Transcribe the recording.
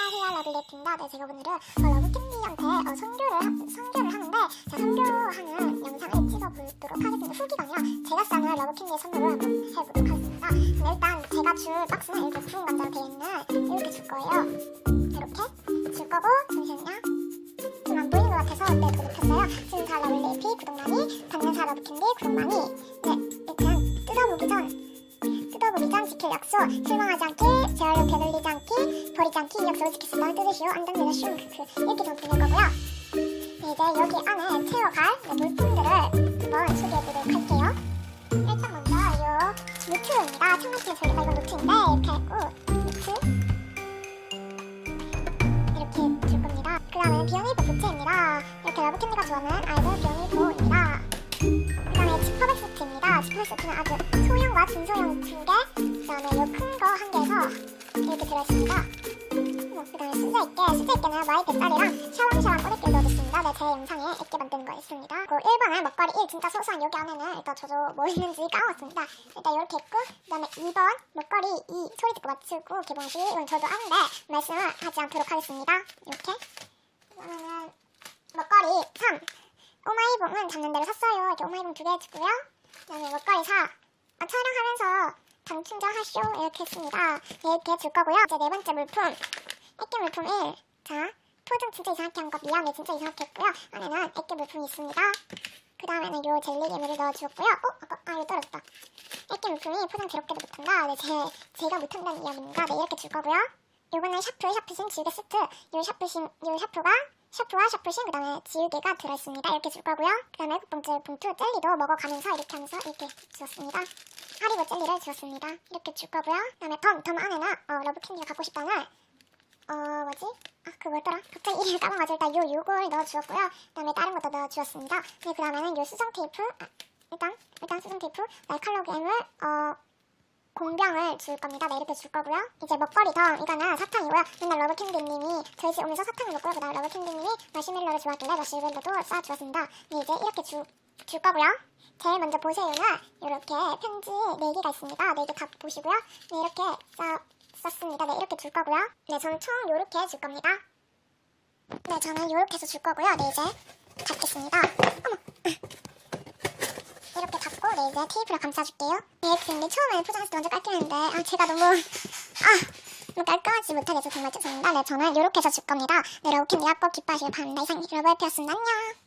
안녕하세요 러블리입니다. 네 제가 오늘은 어, 러브캔디한테 어, 선교를 하, 선교를 하는데 자 선교하는 영상을 찍어보도록 하겠습니다. 후기가요. 제가 쓰는 러브캔디의 선교를 한번 해보도록 하겠습니다. 네, 일단 제가 줄 박스는 이렇게 구운 감자로 되어 있는 이렇게 줄 거예요. 이렇게 줄 거고 잠시만요. 좀 안 보이는 것 같아서 네 폈어요. 지금 다 러블리피 구독 많이 받는 사 러브캔디 구독 많이 네 일단 뜯어보기 전 전 지킬 약속 실망하지 않기 재활용 되돌리지 않기 버리지 않기 이 약속을 지켰습니다 뜯으시오 안전내가 쉬운 그 이렇게 좀 보낼 거고요. 네, 이제 여기 안에 채워갈 네, 물품들을 한번 소개해보도록 할게요. 일단 먼저 요 노트입니다. 청바지에 저희가 이건 노트인데 이렇게 하고 노트. 이렇게 줄 겁니다. 그 다음에 비오니보 부채입니다. 이렇게 러브캔디가 좋아하는 알고 비오니보 지퍼백 세트는 아주 소형과 중소형 두 개, 그 다음에 요 큰 거 한 개에서 이렇게 들어있습니다. 뭐, 그 다음에 수제 있게, 수제 있게는 마이 뱃살이랑 샤워샤워 꼬리끼리 넣어줬습니다. 네, 제 영상에 있게 만드는 거 있습니다. 그 1번은 먹거리 1, 진짜 소소한 여기 안에는 일단 저도 뭐 있는지 까먹었습니다. 일단 이렇게 있고, 그 다음에 2번 먹거리 2, 소리 듣고 맞추고 개봉시 이건 저도 아는데 말씀을 하지 않도록 하겠습니다. 이렇게. 그다음에는 먹거리 3, 오마이봉은 잡는 대로 샀어요. 이렇게 오마이봉 두 개 주고요. 먹거리 4. 아, 촬영하면서 당 충전하쇼 이렇게 했습니다. 네, 이렇게 줄 거고요. 이제 네 번째 물품. 액기 물품 1. 자, 포장 진짜 이상하게 한 거 미안해. 진짜 이상하게 했고요. 안에는 액기 물품이 있습니다. 그 다음에는 요 젤리 괴물을 넣어주었고요. 어? 아까, 아, 이거 떨어졌다. 액기 물품이 포장 더럽게도 못한다. 네, 제, 제가 못한다는 이야기입니다. 네, 이렇게 줄 거고요. 요거는 샤프, 샤프신 지우개 세트. 요 샤프신, 요 샤프가 샤프와 샤프신 그 다음에 지우개가 들어있습니다. 이렇게 줄 거고요. 그 다음에 일곱 번째 봉투 젤리도 먹어가면서 이렇게 하면서 이렇게 주었습니다. 하리보 젤리를 주었습니다. 이렇게 줄 거고요. 그 다음에 덤, 덤 안에는 어, 러브캔디가 갖고 싶다는 어 뭐지? 아 그 뭐였더라? 갑자기 이름을 까먹어가지고 일단 요 요걸 넣어주었고요. 그 다음에 다른 것도 넣어주었습니다. 네 그 다음에는 요 수정 테이프 아, 일단 일단 수정 테이프 날칼로그램을 어 공병을 줄 겁니다. 네, 이렇게 줄 거고요. 이제 먹거리 덤, 이거는 사탕이고요. 맨날 러브캔디님이 저희 집 오면서 사탕을 먹고요. 그 다음 러브캔디님이 마시멜로를 좋아하길래 마시멜로도 싸주었습니다. 네, 이제 이렇게 주, 줄 거고요. 제일 먼저 보세요는 이렇게 편지 4개가 있습니다. 4개 다 보시고요. 네, 이렇게 싸, 썼습니다. 네, 이렇게 줄 거고요. 네, 저는 총 이렇게 줄 겁니다. 네, 저는 이렇게 해서 줄 거고요. 네, 이제 닫겠습니다. 어머. 네 이제 테이프로 감싸줄게요. 네 근데 처음에 포장했을 때 완전 깔끔했는데 아 제가 너무 아 깔끔하지 못하게 해서 정말 죄송합니다. 네 저는 이렇게 해서 줄 겁니다. 네 러브캔디 약꼭 기뻐하시길 바랍니다. 이상 러브해피였습니다. 안녕.